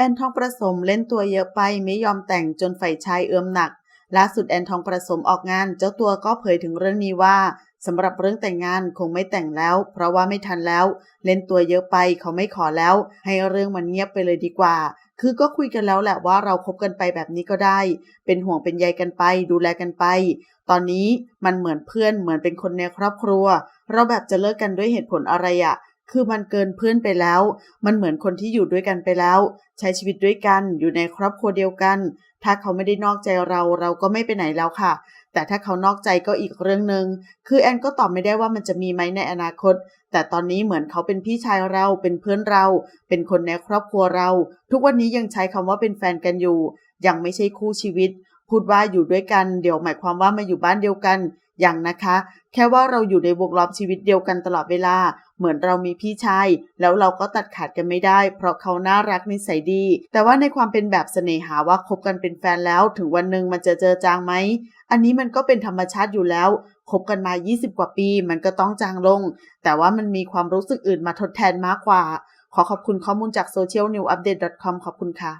แอนทองประสมเล่นตัวเยอะไปไม่ยอมแต่งจนฝ่ายชายเอื้อมหนักล่าสุดแอนทองประสมออกงาน เจ้าตัวก็เผยถึงเรื่องนี้ว่าสำหรับเรื่องแต่งงานคงไม่แต่งแล้ว เพราะว่าไม่ทันแล้ว เล่นตัวเยอะไปเขาไม่ขอแล้ว ให้เรื่องมันเงียบไปเลยดีกว่า คือก็คุยกันแล้วแหละว่าเราคบกันไปแบบนี้ก็ได้ เป็นห่วงเป็นใยกันไป ดูแลกันไป ตอนนี้มันเหมือนเพื่อนเหมือนเป็นคนในครอบครัว เราแบบจะเลิกกันด้วยเหตุผลอะไรอะ คือมันเกินเพื่อนไปแล้ว มันเหมือนคนที่อยู่ด้วยกันไปแล้ว ใช้ชีวิตด้วยกัน อยู่ในครอบครัวเดียวกัน ถ้าเขาไม่ได้นอกใจเราเราก็ไม่ไปไหนแล้วค่ะ แต่ถ้าเขานอกใจก็อีกเรื่องหนึ่ง คือแอนก็ตอบไม่ได้ว่ามันจะมีไหมในอนาคต แต่ตอนนี้เหมือนเขาเป็นพี่ชายเรา เป็นเพื่อนเรา เป็นคนในครอบครัวเรา ทุกวันนี้ยังใช้คำว่าเป็นแฟนกันอยู่ ยังไม่ใช่คู่ชีวิต พูดว่าอยู่ด้วยกันเดี๋ยวหมายความว่ามาอยู่บ้านเดียวกันอย่างนะคะ แค่ว่าเราอยู่ในวงล้อมชีวิตเดียวกันตลอดเวลา เหมือนเรามีพี่ชายแล้วเราก็ตัดขาดกันไม่ได้ เพราะเขาน่ารักนิสัยดี แต่ว่าในความเป็นแบบเสน่หาว่าคบกันเป็นแฟนแล้ว ถึงวันหนึ่งมันจะเจอจางไหมอันนี้มันก็เป็นธรรมชาติอยู่แล้วคบกันมา 20 กว่าปีมันก็ต้องจางลง แต่ว่ามันมีความรู้สึกอื่นมาทดแทนมากกว่า ขอขอบคุณข้อมูลจาก socialnewupdate.com ขอบคุณค่ะ